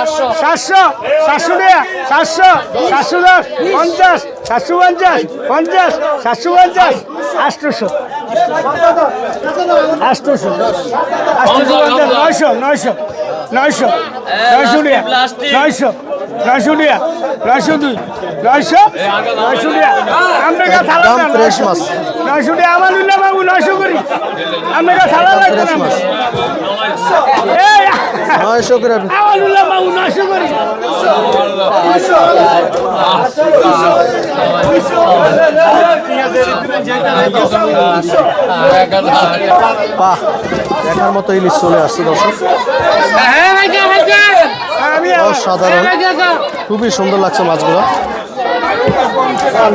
সাতশো। সাতশো টাকা সাতশো সাতশো দশ পঞ্চাশ সাতশো পঞ্চাশ পঞ্চাশ সাতশো পঞ্চাশ আটশোশো। আটশোশো আটশোশো পঞ্চাশ নয়শো নয়শো নয়শো নয়শো টাকা নয়শো নয়শো টাকা নয়শো দুই নয়শো নয়শো টাকা আমরা ফ্রেশ মাছ। নয়শো টাকা আমার উল্লাহ বাবু নয়শো করি থালা লাগবে না। মাছ নয়শো করে আওয়ালুল্লাহ বাবু নয়শো করি বাহ দেখার মতো ইলিশ চলে আসছে দর্শক। আমি অসাধারণ। খুবই সুন্দর লাগছে মাছগুলো।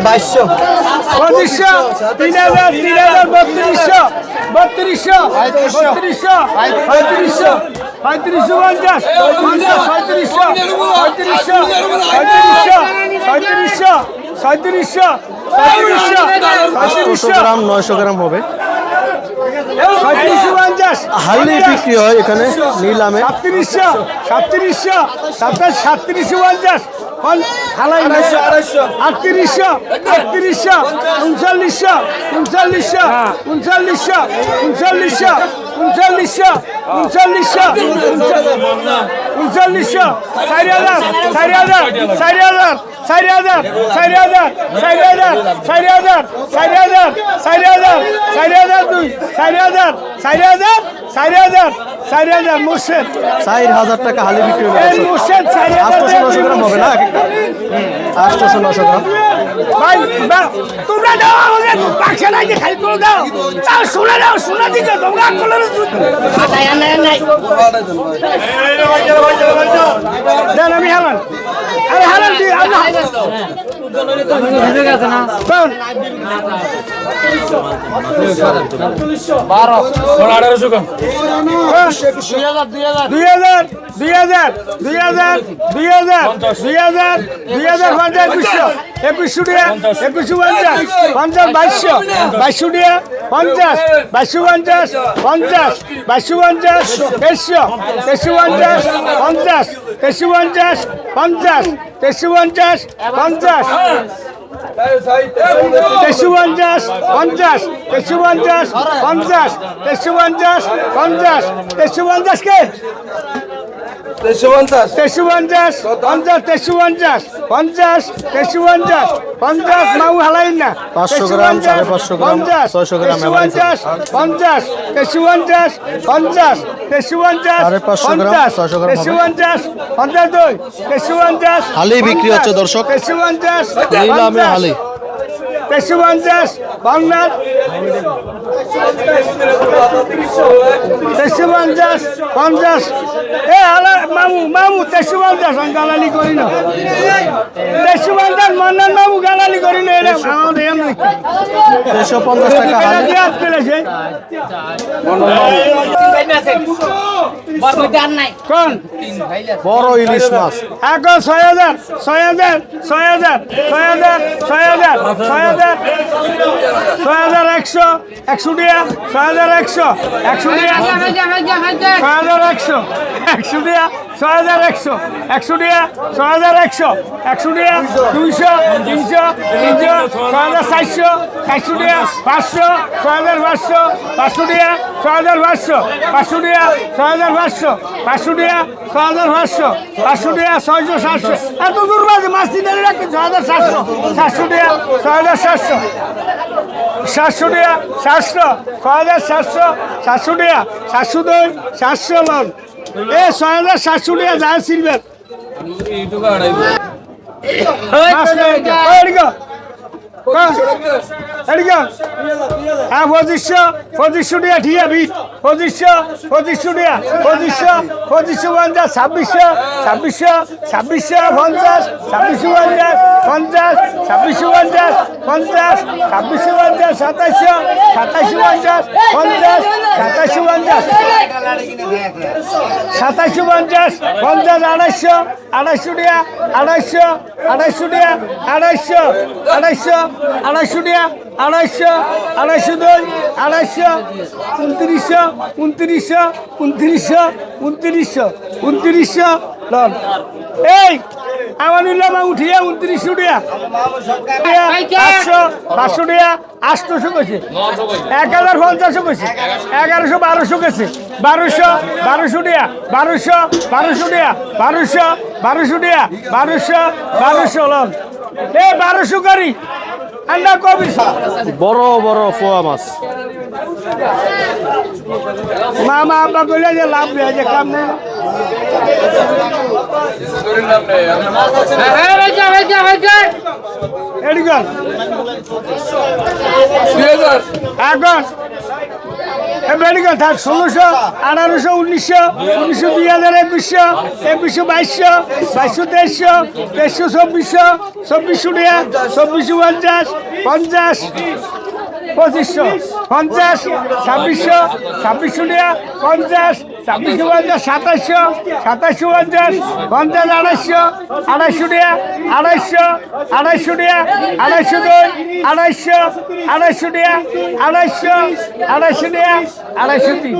বাইশশো। পঁচিশশো তিন হাজার তিন হাজার বত্রিশশো বত্রিশশো বত্রিশশো পঁয়ত্রিশশো। পঁয়ত্রিশশো পঞ্চাশ পঞ্চাশ পঁয়ত্রিশশো পঁয়ত্রিশশো পঁয়ত্রিশশো পঁয়ত্রিশশো পঁয়ত্রিশশো আটশোশো পঁয়ত্রিশশো। গ্রাম নয়শো গ্রাম হবে। হাইলি বিক্রি হয় এখানে নিলামে সাতত্রিশশো সাতত্রিশশো সাতাশ সাতত্রিশশো পঞ্চাশ। আটত্রিশশো আটত্রিশশো উনচল্লিশশো উনচল্লিশশো উনচল্লিশশো উনচল্লিশশো উনচল্লিশশো উনচল্লিশশো উনচল্লিশশো চারি হাজার চারি হাজার চারি হাজার চারি হাজার চারি হাজার চারি হাজার চারি হাজার চারি হাজার চারি হাজার চারি হাজার দুই চারি হাজার চারি হাজার চারি হাজার চারি হাজার মুর্শেদ চার হাজার টাকা হালি বিক্রি হবে মুর্শেদ চারি আটশোশো নশো গ্রাম হবে না? হাজার আটশোশো নশো গ্রাম ভাই তোমরা দাও আমাকে পাকশা নাই যে খালি তোমরা দাও। তাও শুনে দাও শুনে দিতে তোমরা আকলের দেন আমি আরে দি আল্লাহ কোন দুই হাজার দুই হাজার দুই হাজার দুই হাজার দুই হাজার দুই হাজার পঞ্চাশ একুশশো একুশশো টাকা একুশশো পঞ্চাশ পঞ্চাশ বাইশশো বাইশশো টাকা পঞ্চাশ বাইশশো পঞ্চাশ পঞ্চাশ বাইশশো পঞ্চাশ তেইশশো পঞ্চাশ পঞ্চাশ তেইশশো পঞ্চাশ পঞ্চাশ তেইশশো পঞ্চাশ পঞ্চাশ তেইশশো পঞ্চাশ পঞ্চাশ তেইশশো পঞ্চাশ কে? তেইশশো পঞ্চাশ পঞ্চাশ তেইশশো পঞ্চাশ পঞ্চাশ তেইশশো পঞ্চাশ পঞ্চাশ মাউ হালাই না পাঁচশো গ্রাম, সাড়ে পাঁচশো গ্রাম, পঞ্চাশ ছয়শো গ্রাম তেইশশো। পঞ্চাশ পঞ্চাশ তেইশশো পঞ্চাশ পঞ্চাশ তেইশশো পঞ্চাশ সাড়ে পাঁচশো গ্রাম, পঞ্চাশ ছয়শো গ্রাম তেইশশো। পঞ্চাশ পঞ্চাশ দুই তেইশশো পঞ্চাশ হালি বিক্রি হচ্ছে দর্শক। তেইশশো পঞ্চাশ নিলামে হালি তেইশশো পঞ্চাশ বাংলার তেইশশো পঞ্চাশ পঞ্চাশ। এ আলা মামু মামু তেইশশো পঞ্চাশ আমি গালালি করি না। তেইশশো পঞ্চাশ মন্নান মামু গালালি করি না এটা আমাদের এমনি দেড়শো পঞ্চাশ টাকা হাত পেরেছে কোন? বড় ইলিশ মাছ। এখন ছয় হাজার ছয় হাজার ছয় হাজার ছয় হাজার ছয় হাজার ছয় হাজার ছয় হাজার একশো একশো টাকা ছয় হাজার একশো একশো টাকা ছয় হাজার একশো একশো টাকা ছয় হাজার একশো একশো টাকা ছয় হাজার একশো একশো টাকা দুইশো তিনশো তিনশো ছয় হাজার চারশো চারশো টাকা পাঁচশো ছয় হাজার পাঁচশো পাঁচশো টাকা ছয় হাজার পাঁচশো পাঁচশো টাকা ছয় হাজার পাঁচশো পাঁচশো টাকা ছয় হাজার পাঁচশো পাঁচশো টাকা ছয়শো সাতশো এত দূর মাঝে মাছ তিন ছয় হাজার সাতশো সাতশো টাকা ছয় হাজার সাতশো সাতশো টাকা সাতশো ছয় হাজার সাতশো সাতশো টাকা সাতশো দুই সাতশো লোন এ ছয় হাজার সাতশো টাকা যায় সিলভার হ্যাঁ পঁচিশশো পঁচিশশো টাকা ঠিক আছে পঁচিশশো পঁচিশশো টাকা, পঁচিশশো পঁচিশশো পঞ্চাশ, ছাব্বিশশো ছাব্বিশশো ছাব্বিশশো পঞ্চাশ ছাব্বিশশো পঞ্চাশ পঞ্চাশ, ছাব্বিশশো পঞ্চাশ পঞ্চাশ, ছাব্বিশশো পঞ্চাশ সাতাশশো সাতাশশো পঞ্চাশ পঞ্চাশ সাতাশশো সাতাশশো পঞ্চাশ পঞ্চাশ আড়াইশো আড়াইশো টিয়া আড়াইশো আড়াইশো টিয়া আড়াইশো আড়াইশো আড়াইশো টিয়া আড়াইশো আড়াইশো দুই আড়াইশো উনত্রিশশো উনত্রিশশো উনত্রিশশো উনত্রিশশো উনত্রিশশো এই আমানুল্লাহ উঠিয়া উনত্রিশশো টাকা পাঁচশো আটশোশো এক হাজার পঞ্চাশশো কেছে এগারোশো বারোশো কেছে বারোশো বারোশো টাকা বারোশো বারোশো টাকা বারোশো বারোশো টাকা বারোশো বারোশো লন। এ বারোশো করি। আন্ডা কবি। বড় বড় পোয়া মাছ। মামা আব্বা বলে যে লাভ নেই যে কাম নেই। এদিকে এখন মেডিকেল থাক ষোলোশো আঠারোশো উনিশশো উনিশশো দুই হাজার একুশশো একুশশো বাইশশো বাইশশো তেইশশো তেইশশো চব্বিশশো চব্বিশশো টাকা চব্বিশশো পঞ্চাশ পঞ্চাশ। পঁচিশশো, পঞ্চাশ, ছাব্বিশশো ছাব্বিশশো টাকা, পঞ্চাশ, ছাব্বিশশো পঞ্চাশ, সাতাশশো সাতাশশো পঞ্চাশ পঞ্চাশ, আড়াইশো আড়াইশো টাকা, আড়াইশো আড়াইশো টাকা, আড়াইশো দুই, আড়াইশো আড়াইশো টাকা, আড়াইশো আড়াইশো টাকা, আড়াইশো তিন।